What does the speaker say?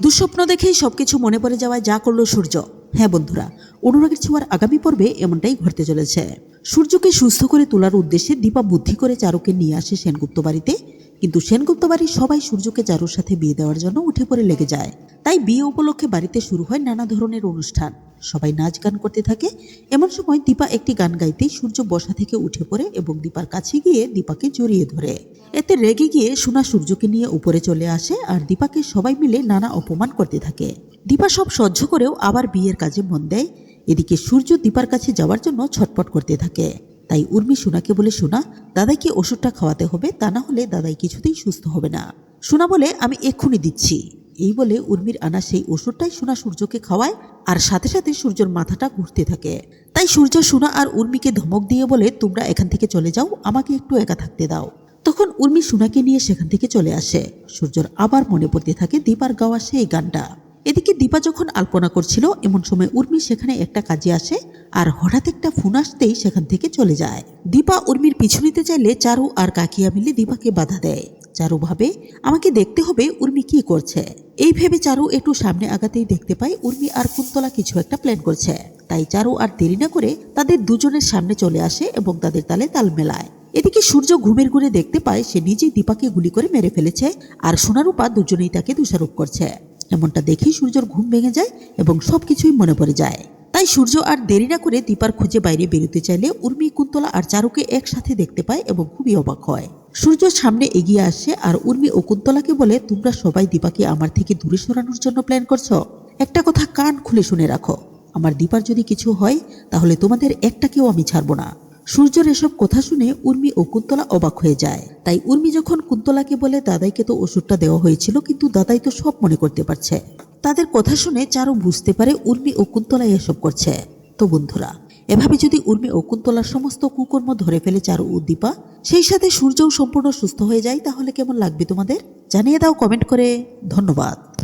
দুঃস্বপ্ন দেখেই সব কিছু মনে পড়ে যাওয়ায় যা করল সূর্য। হ্যাঁ বন্ধুরা, অনুরাগের ছোঁয়ার আগামী পর্বে এমনটাই ঘটতে চলেছে। সূর্যকে সুস্থ করে তোলার উদ্দেশ্যে দীপা বুদ্ধি করে চারুকে নিয়ে আসে সেনগুপ্ত বাড়িতে। কিন্তু সেনগুপ্ত বাড়ির সবাই সূর্যকে চারুর সাথে বিয়ে দেওয়ার জন্য উঠে পড়ে লেগে যায়। তাই বিয়ে উপলক্ষে বাড়িতে শুরু হয় নানা ধরনের অনুষ্ঠান। সবাই নাচ গান করতে থাকে। এমন সময় দীপা একটি গান গাইতেই সূর্য বসা থেকে উঠে পড়ে এবং দীপার কাছে গিয়ে দীপাকে জড়িয়ে ধরে। এতে রেগে গিয়ে সোনা সূর্যকে নিয়ে উপরে চলে আসে আর দীপাকে সবাই মিলে নানা অপমান করতে থাকে। দীপা সব সহ্য করেও আবার বিয়ের কাজে মন দেয়। এদিকে সূর্য দীপার কাছে যাওয়ার জন্য ছটপট করতে থাকে। তাই উর্মি সোনাকে বলে, সোনা, দাদাইকে ওষুধটা খাওয়াতে হবে, তা না হলে দাদাই কিছুতেই সুস্থ হবে না। সোনা বলে, আমি এক্ষুনি দিচ্ছি। এই বলে উর্মির আনা সেই ওষুধটাই সোনা সূর্যকে খাওয়ায়, আর সাথে সাথে সূর্যর মাথাটা ঘুরতে থাকে। তাই সূর্য, সোনা আর উর্মিকে ধমক দিয়ে বলে, তোমরা এখান থেকে চলে যাও, আমাকে একটু একা থাকতে দাও। তখন উর্মি সোনাকে নিয়ে সেখান থেকে চলে আসে। সূর্যর আবার মনে পড়তে থাকে দীপার গাওয়া সেই গানটা। এদিকে দীপা যখন আলপনা করছিল, এমন সময় উর্মি সেখানে একটা কাজে আসে আর হঠাৎ একটা ফোন আসতেই সেখান থেকে চলে যায়। দীপা উর্মির পিছু নিতে চাইলে চারু আর কাকিয়া মিলে দীপাকে বাধা দেয়। চারু ভাবে, আমাকে দেখতে হবে উর্মি কি করছে। এই ভেবে চারু একটু সামনে আগাতেই দেখতে পায় উর্মি আর কুন্তলা কিছু একটা প্ল্যান করছে। তাই চারু আর দেরি না করে তাদের দুজনের সামনে চলে আসে এবং তাদের তালে তাল মেলায়। এদিকে সূর্য ঘুমের ঘুরে দেখতে পায় সে নিজেই দীপাকে গুলি করে মেরে ফেলেছে আর সোনারূপা দুজনেই তাকে দোষারোপ করছে। এমনটা দেখেই সূর্যর ঘুম ভেঙে যায় এবং সবকিছুই মনে পড়ে যায়। তাই সূর্য আর দেরি না করে দীপার খুঁজে বাইরে বেরোতে চাইলে উর্মি, কুন্তলা আর চারুকে একসাথে দেখতে পায় এবং খুবই অবাক হয়। সূর্য সামনে এগিয়ে আসে আর উর্মি ও কুন্তলাকে বলে, তোমরা সবাই দীপাকে আমার থেকে দূরে সরানোর জন্য প্ল্যান করছ? একটা কথা কান খুলে শুনে রাখো। আমার দীপার যদি কিছু হয়, তাহলে তোমাদের একটাকেও আমি ছাড়বো না। সূর্যের এসব কথা শুনে উর্মি ও কুন্তলা অবাক হয়ে যায়। তাই উর্মি যখন কুন্তলাকে বলে, দাদাইকে তো ওষুধটা দেওয়া হয়েছিল, কিন্তু দাদাই তো সব মনে করতে পারছে। তাদের কথা শুনে চারু বুঝতে পারে উর্মি ও কুন্তলাই এসব করছে। তো বন্ধুরা, এভাবে যদি উর্মি ও কুন্তলার সমস্ত কুকর্ম ধরে ফেলে চারু উদ্দীপা সেই সাথে সূর্যও সম্পূর্ণ সুস্থ হয়ে যায়, তাহলে কেমন লাগবে তোমাদের? জানিয়ে দাও কমেন্ট করে। ধন্যবাদ।